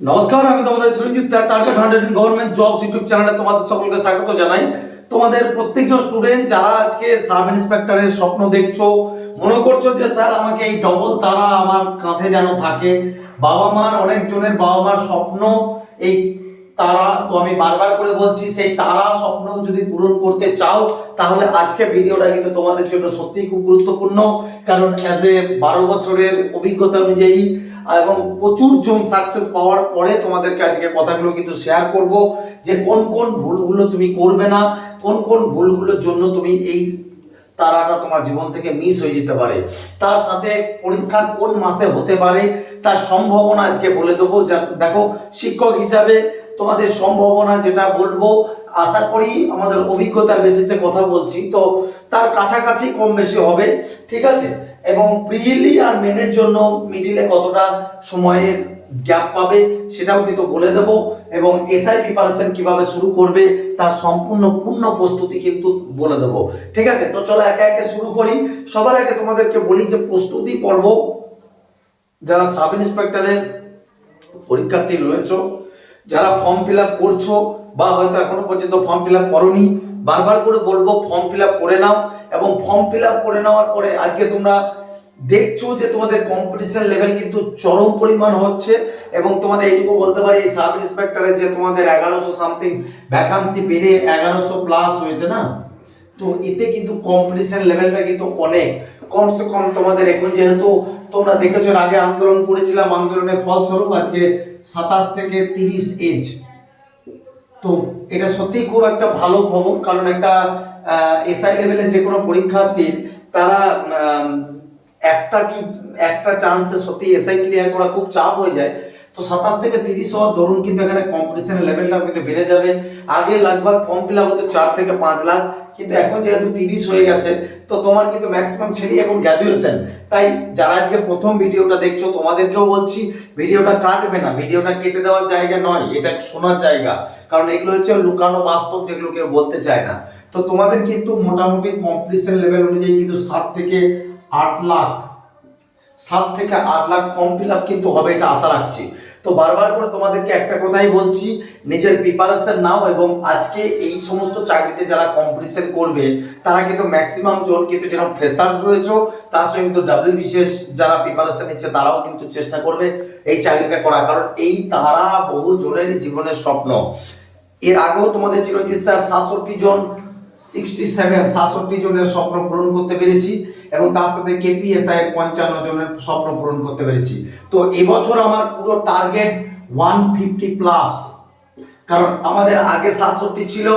নমস্কার, আমি তোমাদের Chiranjit sir target hundred government job YouTube চ্যানেলে তোমাদের সকলকে স্বাগত জানাই। তোমাদের প্রত্যেকজন স্টুডেন্ট যারা আজকে সাব ইন্সপেক্টরের স্বপ্ন দেখছ, মনে করছ যে স্যার, আমাকে এই ডবল তারা আমার কাঁধে যেন থাকে। বাবা মার, অনেকজনের বাবা মার স্বপ্ন, এই তারা, তো আমি বারবার করে বলছি, সেই তারা স্বপ্ন যদি পূরণ করতে চাও, তাহলে আজকে ভিডিওটা কিন্তু তোমাদের জন্য সত্যিই খুব গুরুত্বপূর্ণ। কারণ অ্যাজ এ বারো বছরের অভিজ্ঞতা অনুযায়ী এবং প্রচুর জন সাকসেস পাওয়ার পরে তোমাদেরকে আজকে কথাগুলো কিন্তু শেয়ার করব যে কোন কোন ভুলগুলো তুমি করবে না, কোন কোন ভুলগুলোর জন্য তুমি এই তারাটা তোমার জীবন থেকে মিস হয়ে যেতে পারে। তার সাথে পরীক্ষা কোন মাসে হতে পারে, তার সম্ভাবনা আজকে বলে দেবো। দেখো, শিক্ষক হিসাবে তোমাদের সম্ভাবনা যেটা বলব, আশা করি আমাদের অভিজ্ঞতার বেসিসে কথা বলছি। তো তার কাছাকাছি কম বেশি হবে, ঠিক আছে? এবং প্রিলি আর মেনের জন্য মিডিলে কতটা সময়ের গ্যাপ পাবে সেটাও কিন্তু বলে দেব এবং এসআই প্রিপারেশন কীভাবে শুরু করবে তার সম্পূর্ণ পূর্ণ প্রস্তুতি কিন্তু বলে দেব। ঠিক আছে? তো চলো একে একে শুরু করি। সবার আগে তোমাদেরকে বলি যে প্রস্তুতি পর্ব। যারা সাব ইন্সপেক্টরের পরীক্ষার্থী রয়েছে, যারা ফর্ম ফিল আপ করছ বা হয়তো এখনও পর্যন্ত ফর্ম ফিল আপ করনি বারবার করে বলব ফর্ম ফিল করে নাও এবং ফর্ম ফিল করে নেওয়ার পরে আজকে তোমরা দেখছ যে তোমাদের কম্পিটিশন লেভেল কিন্তু চরম পরিমাণ হচ্ছে এবং তোমাদের এইটুকু বলতে পারি, এই সাব ইন্সপেক্টরের যে তোমাদের এগারোশো সামথিং ভ্যাকান্সি বেড়ে এগারোশো প্লাস হয়েছে না? তো এতে কিন্তু কম্পিটিশন লেভেলটা কিন্তু অনেক। কমসে কম তোমাদের এখন যেহেতু তোমরা দেখেছ আগে আন্দোলন করেছিলাম, আন্দোলনের ফলস্বরূপ আজকে সাতাশ থেকে তিরিশ এজ তো এটা সত্যি খুব একটা ভালো খবর, কারণ একটা এসআই লেভেলের যে কোনো পরীক্ষার্থীর তারা একটা কি, একটা চান্সে সত্যি এসআই ক্লিয়ার করা খুব চাপ হয়ে যায়। তো সাতাশ থেকে তিরিশ হওয়ার দরুন কিন্তু এখানে কম্পিটিশনের লেভেলটা কিন্তু বেড়ে যাবে। আগে লাগভাগ ফর্ম ফিল হতো চার থেকে পাঁচ লাখ। কিন্তু এখন যেহেতু তিরিশ হয়ে গেছে, তো তোমার কিন্তু ম্যাক্সিমাম ছেলেই এখন গ্র্যাজুয়েশন তাই যারা আজকে প্রথম ভিডিওটা দেখছ, তোমাদেরকেও বলছি, ভিডিওটা কাটবে না। ভিডিওটা কেটে দেওয়ার জায়গা নয়, এটা শোনার জায়গা। কারণ এগুলো হচ্ছে লুকানো বাস্তব, যেগুলো কেউ বলতে চায় না। তো তোমাদের কিন্তু মোটামুটি কম্পিটিশন লেভেল অনুযায়ী কিন্তু সাত থেকে আট লাখ, সাত থেকে আট লাখ ফর্ম ফিল আপ কিন্তু হবে এটা আশা রাখছি। তো বারবার করে তোমাদেরকে একটা কথাই বলছি, নিজের প্রিপারেশন নাও এবং আজকে এই সমস্ত চাকরিতে যারা কম্পিটিশন করবে, তারা কিন্তু ম্যাক্সিমাম জন কিন্তু যেরকম ফ্রেশার্স রয়েছে, তার সঙ্গে কিন্তু ডাব্লিউ বিশেষ যারা প্রিপারেশন নিচ্ছে, তারাও কিন্তু চেষ্টা করবে এই চাকরিটা করা কারণ এই তারা বহু জনেরই জীবনের স্বপ্ন। এর আগেও তোমাদের চিরঞ্জিত স্যার সাতষট্টি জন সিক্সটি সেভেন সাতষট্টি জনের স্বপ্ন পূরণ করতে পেরেছি এবং তার সাথে কেপিএসআই এর পঞ্চান্ন জনের স্বপ্ন পূরণ করতে পেরেছি। তো এবছর আমার পুরো টার্গেট ওয়ান ফিফটি প্লাস কারণ আমাদের আগে সাতষট্টি ছিল,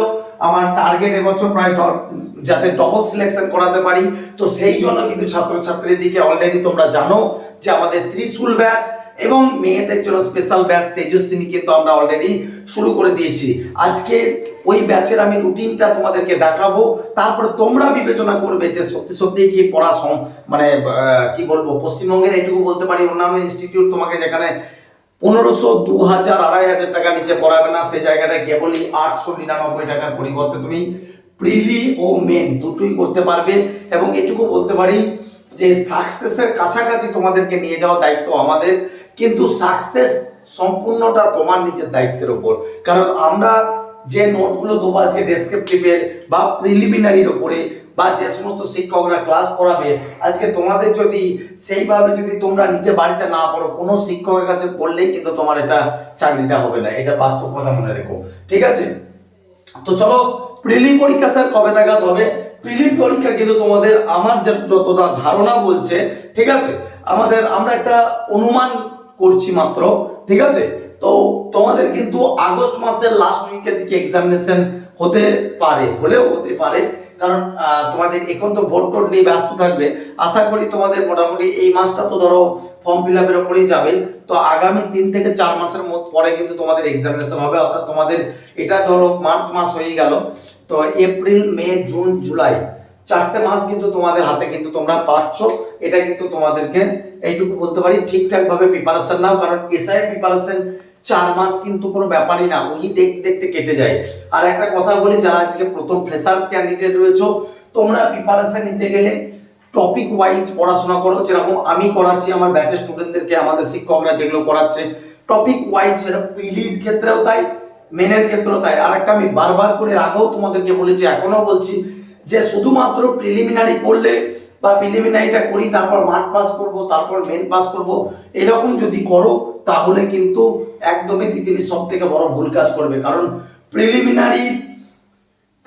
আমার টার্গেট এবছর প্রায় যাতে ডবল সিলেকশন করাতে পারি। তো সেই জন্য কিন্তু ছাত্রছাত্রীদিকে অলরেডি তোমরা জানো যে আমাদের ত্রিশুল ব্যাচ এবং মেয়েদের জন্য স্পেশাল ব্যাচ তেজস্বিনী কিন্তু আমরা অলরেডি শুরু করে দিয়েছি। আজকে ওই ব্যাচের আমি রুটিনটা তোমাদেরকে দেখাবো। তারপরে তোমরা বিবেচনা করবে যে সত্যি সত্যি কি পড়া সম- মানে কি বলব, পশ্চিমবঙ্গের এইটুকু বলতে পারি, অন্যান্য ইনস্টিটিউট তোমাকে যেখানে পনেরোশো দু হাজার আড়াই হাজার টাকা নিচে পড়াবে না, সেই জায়গাটায় কেবলই আটশো নিরানব্বই টাকার পরিবর্তে তুমি প্রিলি ও মেন দুটোই করতে পারবে। এবং এটুকু বলতে পারি যে সাকসেসের কাছাকাছি তোমাদেরকে নিয়ে যাওয়ার দায়িত্ব আমাদের। কিন্তু সাকসেস সম্পূর্ণটা তোমার নিজের দায়িত্বের উপর। কারণ আমরা যে নোটগুলো দেবো আজকে ডেসক্রিপটিভের বা প্রিলিমিনারির ওপরে বা যে সমস্ত শিক্ষকরা ক্লাস করাবে, আজকে তোমাদের যদি সেইভাবে যদি তোমরা নিজে বাড়িতে না পড়ো, কোনো শিক্ষকের কাছে পড়লেই কিন্তু তোমার এটা চাকরিটা হবে না। এটা বাস্তব কথা মনে রেখো। ঠিক আছে? তো চলো প্রিলি পরীক্ষা স্যার কবে নাগাদ হবে? প্রিলি পরীক্ষা কিন্তু তোমাদের আমার যতটা ধারণা বলছে, ঠিক আছে? আমাদের আমরা একটা অনুমান করছি মাত্র, ঠিক আছে? তো তোমাদের কিন্তু আগস্ট মাসের লাস্ট উইকের দিকে এক্সামিনেশন হতে পারে, হলেও হতে পারে, কারণ তোমাদের এখন তো ভোট টোট নিয়ে ব্যস্ত থাকবে। আশা করি তোমাদের মোটামুটি এই মাসটা তো ধরো ফর্ম ফিল আপের ওপরেই যাবে। তো আগামী তিন থেকে চার মাসের পরে কিন্তু তোমাদের এক্সামিনেশন হবে, অর্থাৎ তোমাদের এটা ধরো মার্চ মাস হয়ে গেল। তো এপ্রিল, মে, জুন, জুলাই চারটে মাস কিন্তু তোমাদের হাতে কিন্তু তোমরা পাচ্ছ। এটা কিন্তু তোমাদেরকে এইটুকু বলতে পারি ঠিকঠাক ভাবে প্রিপারেশন নাও, কারণ এসআই প্রিপারেশন চার মাস কিন্তু কোনো ব্যাপারই না, ওই দেখতে দেখতে কেটে যায়। আর একটা কথা বলি, যারা আজকে প্রথম ফ্রেশার ক্যান্ডিডেট রয়েছে, তোমরা প্রিপারেশন নিতে গেলে টপিক ওয়াইজ পড়াশোনা করো। যেরকম আমি করাচ্ছি, আমার ব্যাচের স্টুডেন্টদেরকে আমাদের শিক্ষকরা যেগুলো করাচ্ছে টপিক ওয়াইজ সেটা প্রিলির ক্ষেত্রেও তাই মেনের ক্ষেত্রেও তাই। আর একটা আমি বারবার করে আগেও তোমাদেরকে বলেছি এখনও বলছি যে শুধুমাত্র প্রিলিমিনারি পড়লে বা প্রিলিমিনারিটা করি, তারপর মাঠ পাস করব, তারপর মেন পাস করব, এরকম যদি করো, তাহলে কিন্তু একদমই পৃথিবীর সব থেকে বড় ভুল কাজ করবে। কারণ প্রিলিমিনারি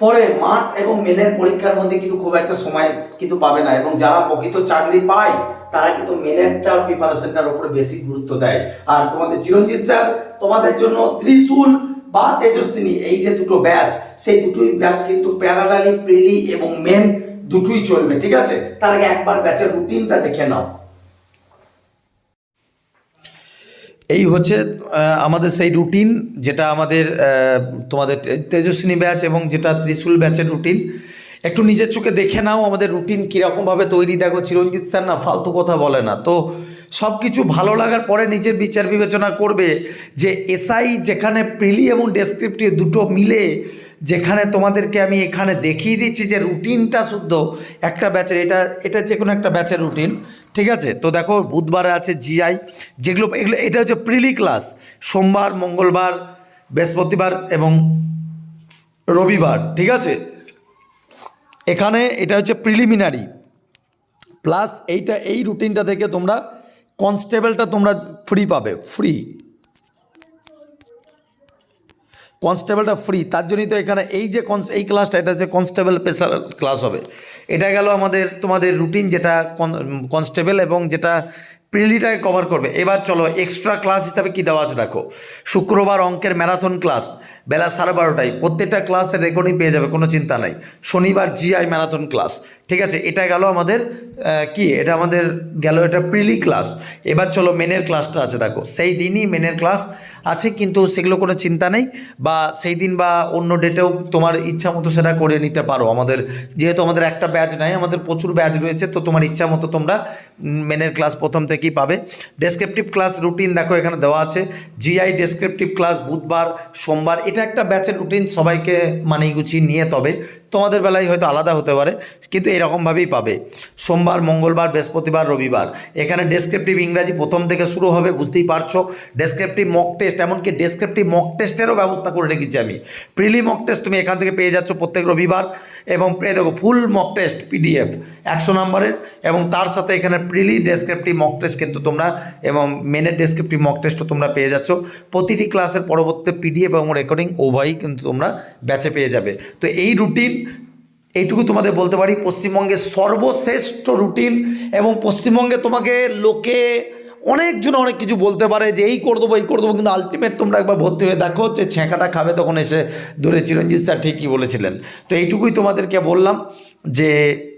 পরে মাঠ এবং মেনের পরীক্ষার মধ্যে কিন্তু খুব একটা সময় কিন্তু পাবে না। এবং যারা প্রকৃত চাকরি পায়, তারা কিন্তু মেনেরটার প্রিপারেশনটার উপরে বেশি গুরুত্ব দেয়। আর তোমাদের চিরঞ্জিত স্যার তোমাদের জন্য ত্রিশূল বা তেজস্বিনী, এই যে দুটো ব্যাচ, সেই দুটোই ব্যাচ কিন্তু প্যারালালি প্রিলি এবং মেন দুটোই চলবে, ঠিক আছে? তার আগে একবার ব্যাচের রুটিনটা দেখে নাও। এই হচ্ছে আমাদের সেই রুটিন যেটা আমাদের তোমাদের তেজস্বিনী ব্যাচ এবং যেটা ত্রিশূল ব্যাচের রুটিন একটু নিজের চোখে দেখে নাও আমাদের রুটিন কীরকমভাবে তৈরি। দেখো, চিরঞ্জিত স্যার না ফালতু কথা বলে না। তো সব কিছু ভালো লাগার পরে নিজের বিচার বিবেচনা করবে যে এসআই যেখানে প্রিলি এবং ডেসক্রিপটিভ দুটো মিলে, যেখানে তোমাদেরকে আমি এখানে দেখিয়ে দিচ্ছি যে রুটিনটা শুদ্ধ, একটা ব্যাচের, এটা এটা যে কোনো একটা ব্যাচের রুটিন, ঠিক আছে? তো দেখো, বুধবারে আছে জিআই, যেগুলো, এগুলো, এটা হচ্ছে প্রিলি ক্লাস, সোমবার, মঙ্গলবার, বৃহস্পতিবার এবং রবিবার, ঠিক আছে? এখানে এটা হচ্ছে প্রিলিমিনারি, প্লাস এইটা, এই রুটিনটা থেকে তোমরা কনস্টেবলটা তোমরা ফ্রি পাবে ফ্রি কনস্টেবলটা ফ্রি তার জন্যই তো এখানে এই যে কনস এই ক্লাসটা এটা হচ্ছে কনস্টেবল স্পেশাল ক্লাস হবে। এটা গেল আমাদের, তোমাদের রুটিন যেটা কনস্টেবল এবং যেটা প্রিলিটাকে কভার করবে। এবার চলো এক্সট্রা ক্লাস হিসাবে কি দেওয়া আছে দেখো। শুক্রবার অঙ্কের ম্যারাথন ক্লাস বেলা সাড়ে বারোটায় প্রত্যেকটা ক্লাসের রেকর্ডিং পেয়ে যাবে, কোনো চিন্তা নাই। শনিবার জিআই ম্যারাথন ক্লাস ঠিক আছে, এটা গেল আমাদের কি? এটা আমাদের গেল এটা প্রিলি ক্লাস এবার চলো মেনের ক্লাসটা আছে, দেখো। সেই দিনই মেনের ক্লাস আছে, কিন্তু সেগুলো কোনো চিন্তা নেই। বা সেই দিন বা অন্য ডেটেও তোমার ইচ্ছা মতো সেটা করে নিতে পারো। আমাদের, যেহেতু আমাদের একটা ব্যাচ নাই, আমাদের প্রচুর ব্যাচ রয়েছে, তো তোমার ইচ্ছা মতো তোমরা মেনের ক্লাস প্রথম থেকেই পাবে। ডেসক্রিপটিভ ক্লাস রুটিন দেখো, এখানে দেওয়া আছে। জিআই ডেসক্রিপটিভ ক্লাস বুধবার, সোমবার এটা একটা ব্যাচের রুটিন সবাইকে মানিয়ে গুছিয়ে নিয়ে তবে তোমাদের বেলায় হয়তো আলাদা হতে পারে, কিন্তু এরকমভাবেই পাবে। সোমবার, মঙ্গলবার, বৃহস্পতিবার, রবিবার। এখানে ডেসক্রিপটিভ ইংরাজি প্রথম থেকে শুরু হবে, বুঝতেই পারছ। ডেসক্রিপটিভ মক টেস্ট এমনকি ডেসক্রিপটিভ মক টেস্টেরও ব্যবস্থা করে রেখেছি আমি। প্রিলি মক টেস্ট তুমি এখান থেকে পেয়ে যাচ্ছ প্রত্যেক রবিবার এবং পেয়ে দেখো ফুল মক টেস্ট পিডিএফ একশো নাম্বারের এবং তার সাথে এখানে প্রিলি ডেসক্রিপটিভ মক টেস্ট কিন্তু তোমরা এবং মেনের ডেসক্রিপটিভ মক টেস্টও তোমরা পেয়ে যাচ্ছ। প্রতিটি ক্লাসের পরবর্তী পিডিএফ এবং রেকর্ডিং উভয়ই কিন্তু তোমরা ব্যাচে পেয়ে যাবে। তো এই রুটিন, এইটুকু তোমাদের বলতে পারি, পশ্চিমবঙ্গের সর্বশ্রেষ্ঠ রুটিন এবং পশ্চিমবঙ্গে তোমাকে লোকে অনেকজন অনেক কিছু বলতে পারে যে এই করে দেবো, এই করে দেবো, কিন্তু আলটিমেট তোমরা একবার ভর্তি হয়ে দেখো যে ছ্যাঁকাটা খাবে তখন এসে ধরে চিরঞ্জিত স্যার ঠিকই বলেছিলেন। তো এইটুকুই তোমাদেরকে বললাম যে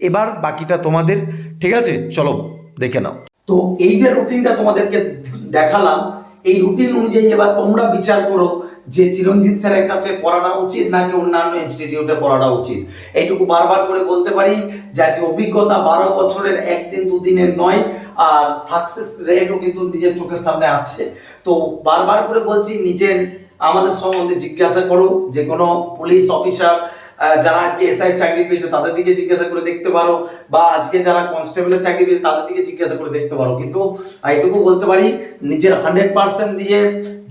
এবার বাকিটা তোমাদের, ঠিক আছে? চলো, দেখে নাও। তো এই যে রুটিনটা তোমাদেরকে দেখালাম, এই রুটিন অনুযায়ী এবার তোমরা বিচার করো যে চিরঞ্জিত স্যারের কাছে পড়াটা উচিত নাকি অন্যান্য ইনস্টিটিউটে পড়াটা উচিত? এইটুকু বারবার করে বলতে পারি যা যে অভিজ্ঞতা বারো বছরের একদিন, দুদিনের নয়, আর সাকসেস রেটও কিন্তু নিজের চোখের সামনে আছে। তো বারবার করে বলছি, নিজের আমাদের সম্বন্ধে জিজ্ঞাসা করো যে কোনো পুলিশ অফিসার যারা আজকে এসআই চাকরি পেয়েছে, তাদের দিকে জিজ্ঞাসা করে দেখতে পারো। বা আজকে যারা কনস্টেবলের চাকরি পেয়েছে, তাদের দিকে জিজ্ঞাসা করে দেখতে পারো। কিন্তু এইটুকু বলতে পারি, নিজের হান্ড্রেড পার্সেন্ট দিয়ে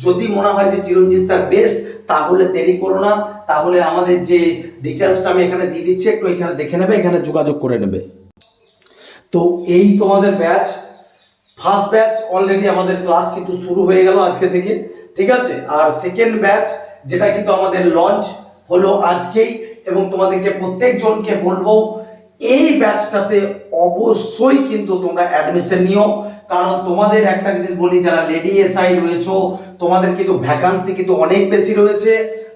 যদি মনে হয় যে চিরঞ্জিত স্যার বেস্ট তাহলে দেরি করো না। তাহলে আমাদের যে ডিটেলসটা আমি এখানে দিয়ে দিচ্ছি, একটু এখানে দেখে নেবে, এখানে যোগাযোগ করে নেবে। তো এই তোমাদের ব্যাচ ফার্স্ট ব্যাচ অলরেডি আমাদের ক্লাস কিন্তু শুরু হয়ে গেল আজকে থেকে, ঠিক আছে? আর সেকেন্ড ব্যাচ যেটা কিন্তু আমাদের লঞ্চ হলো আজকেই। এবং তোমাদেরকে প্রত্যেকজনকে বলব, এই ব্যাচটাতে অবশ্যই কিন্তু তোমরা অ্যাডমিশন নিও। কারণ তোমাদের একটা জিনিস বলি, যারা লেডি এসআই রয়েছো, তোমাদের কিন্তু ভ্যাকান্সি কিন্তু অনেক বেশি রয়েছে।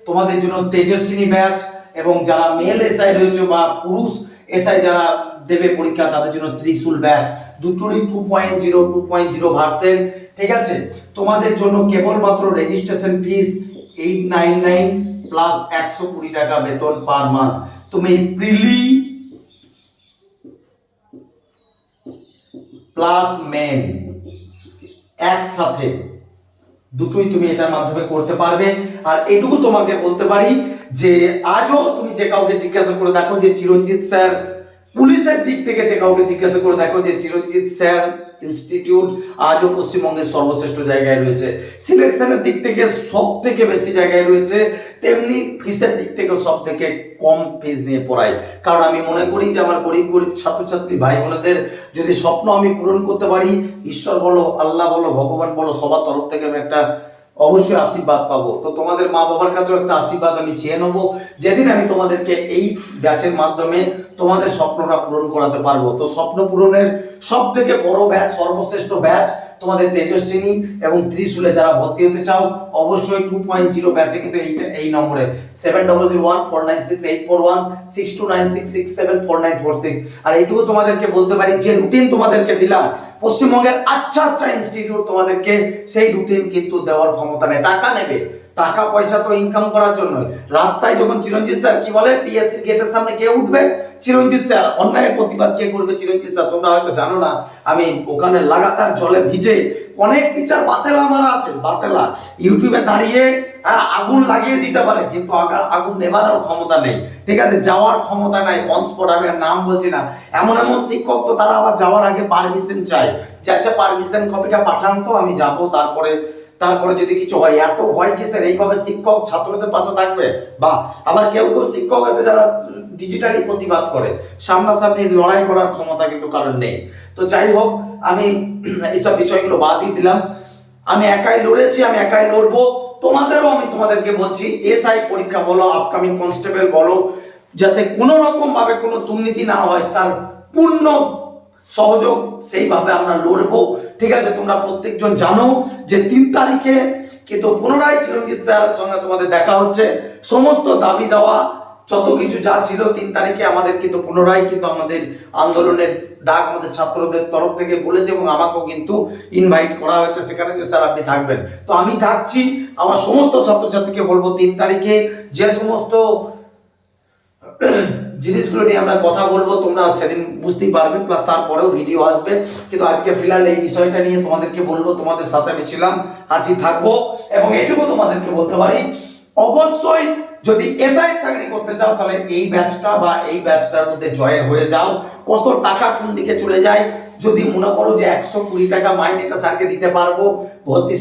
তোমাদের জন্য তেজস্বিনী ব্যাচ এবং যারা মেল এসআই রয়েছে বা পুরুষ এসআই যারা দেবে পরীক্ষা, তাদের জন্য ত্রিশুল ব্যাচ দুটোরই two point zero two point zero version ঠিক আছে? তোমাদের জন্য কেবলমাত্র registration fees eight nine nine plus একশো কুড়ি টাকা বেতন পার মান্থ তুমি প্রিলি প্লাস মেন একসাথে দুটোই তুমি এটার মাধ্যমে করতে পারবে। আর এটুকু তোমাকে বলতে পারি যে আজও তুমি যে কাউকে জিজ্ঞাসা করে দেখো যে চিরঞ্জিত স্যার, পুলিশের দিক থেকে যে কাউকে জিজ্ঞাসা করে দেখো যে চিরঞ্জিত স্যার ইনস্টিটিউট আজও পশ্চিমবঙ্গের সর্বশ্রেষ্ঠ জায়গায় রয়েছে। সিলেকশনের দিক থেকে সব থেকে বেশি জায়গায় রয়েছে। তেমনি ফিসের দিক থেকে সব থেকে কম ফিস নিয়ে পড়াই কারণ আমি মনে করি যে আমার গরিব গরিব ছাত্রছাত্রী ভাই বোনেদের যদি স্বপ্ন আমি পূরণ করতে পারি, ঈশ্বর বলো, আল্লাহ বলো, ভগবান বলো, সবার তরফ থেকে আমি একটা অবশ্যই আশীর্বাদ পাবো। তো তোমাদের মা বাবার কাছেও একটা আশীর্বাদ আমি চেয়ে নেব। যেদিন আমি তোমাদেরকে এই ব্যাচের মাধ্যমে তোমাদের স্বপ্নটা পূরণ করাতে পারব। তো স্বপ্ন পূরণের সব থেকে বড় ব্যাচ, সর্বশ্রেষ্ঠ ব্যাচ তোমাদের তেজস্বিনী এবং ত্রিশুলে যারা ভর্তি হতে চাও, অবশ্যই টু পয়েন্ট জিরো ব্যাচে কিন্তু এইটা এই নম্বরে। Seven double zero one four nine six eight four one six two nine six six seven four nine four six আর এইটুকু তোমাদেরকে বলতে পারি, যে রুটিন তোমাদেরকে দিলাম, পশ্চিমবঙ্গের আচ্ছা আচ্ছা ইনস্টিটিউট তোমাদেরকে সেই রুটিন কিন্তু দেওয়ার ক্ষমতা নেই। টাকা নেবে টাকা পয়সা তো ইনকাম করার জন্য রাস্তায় যখন চিরঞ্জিত স্যার কি বলে পিএসসি গেটের সামনে কে উঠবে? চিরঞ্জিত স্যার। অন্যায়ের প্রতিবাদ কে করবে চিরঞ্জিত স্যার? তোমরা হয়তো জানো না আমি ওখানে লাগাতার জলে ভিজে অনেক টিচার বাতেলা মারা আছে বাতেলা। ইউটিউবে দাঁড়িয়ে হ্যাঁ, আগুন লাগিয়ে দিতে পারে কিন্তু আগা- আগুন নেবানোর ক্ষমতা নেই। ঠিক আছে যাওয়ার ক্ষমতা নাই অন স্পট আমি নাম বলছি না। এমন এমন শিক্ষক তো তারা আবার যাওয়ার আগে পারমিশন চায়। যে আচ্ছা পারমিশন কপিটা পাঠান তো আমি যাব তারপরে তারপরে যদি কিছু হয়, এত ভয় কিসের? এইভাবে শিক্ষক ছাত্রদের পাশে থাকবে? বা আবার কেউ কেউ শিক্ষক আছে যারা ডিজিটালি প্রতিবাদ করে। সামনাসামনি লড়াই করার ক্ষমতা কিন্তু কারণ নেই। তো যাই হোক, আমি এইসব বিষয়গুলো বাদই দিলাম। আমি একাই লড়েছি, আমি একাই লড়বো। তোমাদেরও আমি তোমাদেরকে বলছি, এসআই পরীক্ষা বলো আপকামিং কনস্টেবল বলো, যাতে কোনো রকম ভাবে কোনো দুর্নীতি না হয়, তার পূর্ণ সহযোগ, সেইভাবে আমরা লড়বো। ঠিক আছে, তোমরা প্রত্যেকজন জানো যে তিন তারিখে কিন্তু পুনরায় চিরঞ্জিত স্যারের সঙ্গে তোমাদের দেখা হচ্ছে। সমস্ত দাবি দেওয়া, যত কিছু যা ছিল তিন তারিখে আমাদের কিন্তু পুনরায় কিন্তু আমাদের আন্দোলনের ডাক আমাদের ছাত্রদের তরফ থেকে বলেছে এবং আমাকেও কিন্তু ইনভাইট করা হয়েছে সেখানে যে স্যার আপনি থাকবেন। তো আমি থাকছি, আমার সমস্ত ছাত্রছাত্রীকে বলব তিন তারিখে যে সমস্ত জিনিসগুলো নিয়ে আমরা কথা বলব, তোমরা সেদিন বুঝতেই পারবে প্লাস তারপরেও ভিডিও আসবে। কিন্তু আজকে ফিলহাল এই বিষয়টা নিয়ে তোমাদেরকে বলব, তোমাদের সাথে আমি ছিলাম আছি থাকব, এবং এটুকু তোমাদেরকে বলতে পারি, অবশ্যই যদি এসআই চাকরি করতে চাও, তাহলে এই ব্যাচটা বা এই ব্যাচটার মধ্যে জয়েন হয়ে যাও। কত টাকা কোন দিকে চলে যায়, যদি মনে করো যে একশো কুড়ি টাকা মাইনে এটা স্যারকে দিতে পারব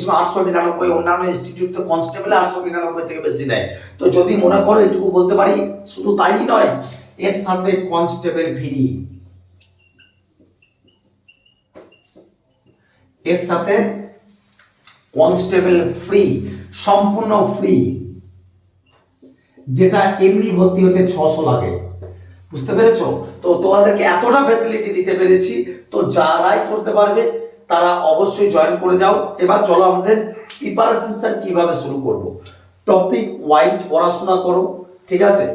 সময় আটশো নিরানব্বই, অন্যান্য ইনস্টিটিউট তো কনস্টেবল আটশো নিরানব্বই থেকে বেশি নেয়। তো যদি মনে করো এটুকু বলতে পারি, শুধু তাই নয় এর সাথে কনস্টেবল ফ্রি এর সাথে কনস্টেবল ফ্রি সম্পূর্ণ ফ্রি যেটা এমনি ভর্তি হতে ছশো লাগে। বুঝতে পেরেছ? তো তোমাদেরকে এতটা ফ্যাসিলিটি দিতে পেরেছি, তো যারাই করতে পারবে, তারা অবশ্যই জয়েন করে যাও। এবার চলো আমাদের প্রিপারেশন স্যার কীভাবে শুরু করব। টপিক ওয়াইজ পড়াশোনা করো, ঠিক আছে?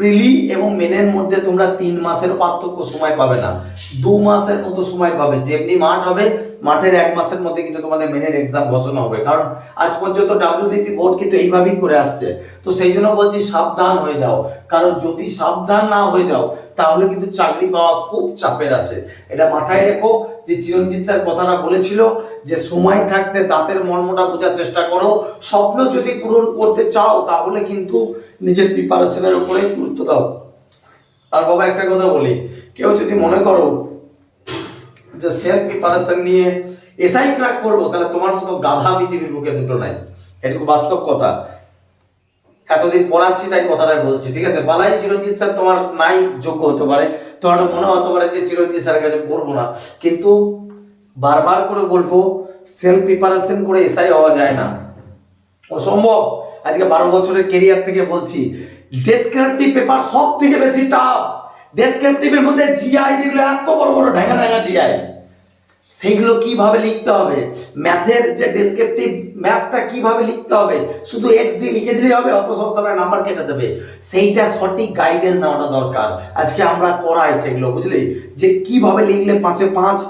প্রিলি এবং মেনের মধ্যে তোমরা তিন মাসের পার্থক্য সময় পাবে না। দু মাসের মতো সময় পাবে। যেমনি মাঠ হবে, মাঠের এক মাসের মধ্যে কিন্তু তোমাদের মেনের এক্সাম ঘোষণা হবে। কারণ আজ পর্যন্ত ডাব্লিউডিপি বোর্ড কিন্তু এইভাবেই করে আসছে। তো সেই জন্য বলছি সাবধান হয়ে যাও। কারণ যদি সাবধান না হয়ে যাও, তাহলে কিন্তু চাকরি পাওয়া খুব চাপের আছে। এটা মাথায় রেখো। যে চিরঞ্জিত স্যার কথাটা বলেছিল যে সময় থাকতে দাঁতের মর্মটা বোঝার চেষ্টা করো। স্বপ্ন যদি পূরণ করতে চাও, তাহলে কিন্তু নিজের প্রিপারেশনের উপরে গুরুত্ব দাও। আর বাবা, একটা কথা বলি, কেউ যদি মনে করো যে সেলফ প্রিপারেশন নিয়ে এসআই ক্র্যাক করব, তাহলে তোমার মতো গাধা পৃথিবীর বুকে দুটো নাই। এটুকু বাস্তব কথা। এতদিন পড়াচ্ছি, তাই কথাটা বলছি, ঠিক আছে? বালাই চিরঞ্জিত স্যার তোমার নাই, যোগ্য হতে পারে। তোমার মনে হতে পারে যে চিরঞ্জিত স্যারের কাছে পড়ব না। কিন্তু বারবার করে বলব সেলফ প্রিপারেশন করে এসআই হওয়া যায় না। অসম্ভব। আজকে বারো বছরের কেরিয়ার থেকে বলছি ডেসক্রিপটিভ পেপার সব থেকে বেশি টাফ ডেসক্রিপটিভের মধ্যে জিআই যেগুলো এত বড় বড় ঢেঙ্গা ঢেঙ্গা জিআই সেইগুলো কীভাবে লিখতে হবে? ম্যাথের যে ডেসক্রিপটিভ ম্যাথটা কীভাবে লিখতে হবে? শুধু এক্স দিয়ে লিখে দিলেই হবে, অত সস্তা নাম্বার কেটে দেবে। সেইটা সঠিক গাইডেন্স নেওয়াটা দরকার। আজকে আমরা করাই সেগুলো, বুঝলি? যে কীভাবে লিখলে পাঁচে পাঁচ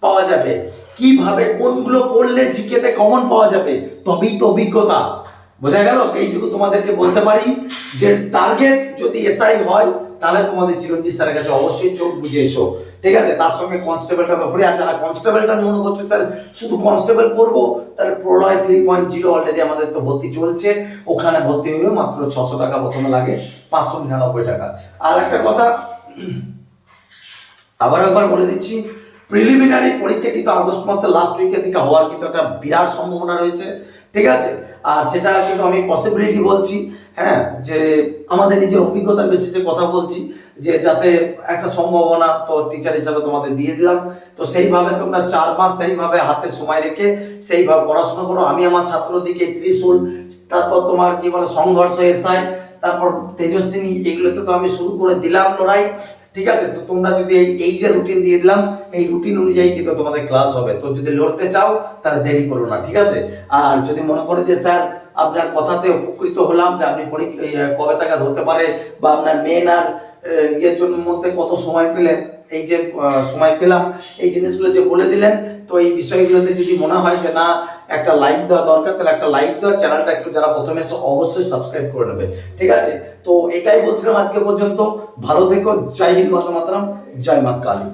পাওয়া যাবে? কীভাবে, কোনগুলো পড়লে জিকেতে কমন পাওয়া যাবে? তবেই তো অভিজ্ঞতা। বোঝা গেল? এইটুকু তোমাদেরকে বলতে পারি যে টার্গেট যদি এসআই হয়, তাহলে তোমাদের চিরঞ্জিত স্যারের কাছে অবশ্যই চোখ বুঝে এসো। ঠিক আছে? তার সঙ্গে কনস্টেবলটা তো ফ্রি আর যারা কনস্টেবলটা মনে করছ স্যার শুধু কনস্টেবল পড়ব? তাহলে Pralay three point zero already আমাদের তো ভর্তি চলছে। ওখানে ভর্তি হয়ে মাত্র ছশো টাকা প্রথমে লাগে, পাঁচশো নিরানব্বই টাকা। আর একটা কথা, আবার একবার বলে দিচ্ছি প্রিলিমিনারি পরীক্ষা কিন্তু আগস্ট মাসের লাস্ট উইকের দিকে হওয়ার কিন্তু একটা বিরাট সম্ভাবনা রয়েছে। ঠিক আছে? আর সেটা কিন্তু আমি পসিবিলিটি বলছি হ্যাঁ? যে আমাদের নিজের অভিজ্ঞতার বেসিসে কথা বলছি। যে যাতে একটা সম্ভাবনা তো টিচার হিসাবে তোমাদের দিয়ে দিলাম। তো সেইভাবে তোমরা চার মাস সেইভাবে হাতে সময় রেখে সেইভাবে পড়াশোনা করো। আমি আমার ছাত্রদিকে ত্রিশূল, তারপর তোমার কি বলে সংঘর্ষ, এসআই, তারপর তেজস্বিনী, এগুলোতে তো আমি শুরু করে দিলাম লড়াই। ঠিক আছে? তো তোমরা যদি এই এই যে রুটিন দিয়ে দিলাম, এই রুটিন অনুযায়ী কিন্তু তোমাদের ক্লাস হবে। তো যদি লড়তে চাও, তাহলে দেরি করো না। ঠিক আছে? আর যদি মনে করো যে, স্যার, আপনার কথাতে উপকৃত হলাম যে, আপনি কবে টাকা ধরতে পারে? বা আপনার মেন আর ইয়ের জন্য মধ্যে কত সময় পেলেন এই যে সময় পেলাম, এই জিনিসগুলো যে বলে দিলেন, তো এই বিষয়গুলোতে যদি মনে হয় যে না, একটা লাইক দেওয়া দরকার, তাহলে একটা লাইক দেওয়ার চ্যানেলটা একটু যারা প্রথমে এসে অবশ্যই সাবস্ক্রাইব করে নেবে, ঠিক আছে? তো এটাই বলছিলাম আজকে পর্যন্ত, ভালো থেকো, জয় হিন্দ মাতা মাতারাম, জয় মা কালী।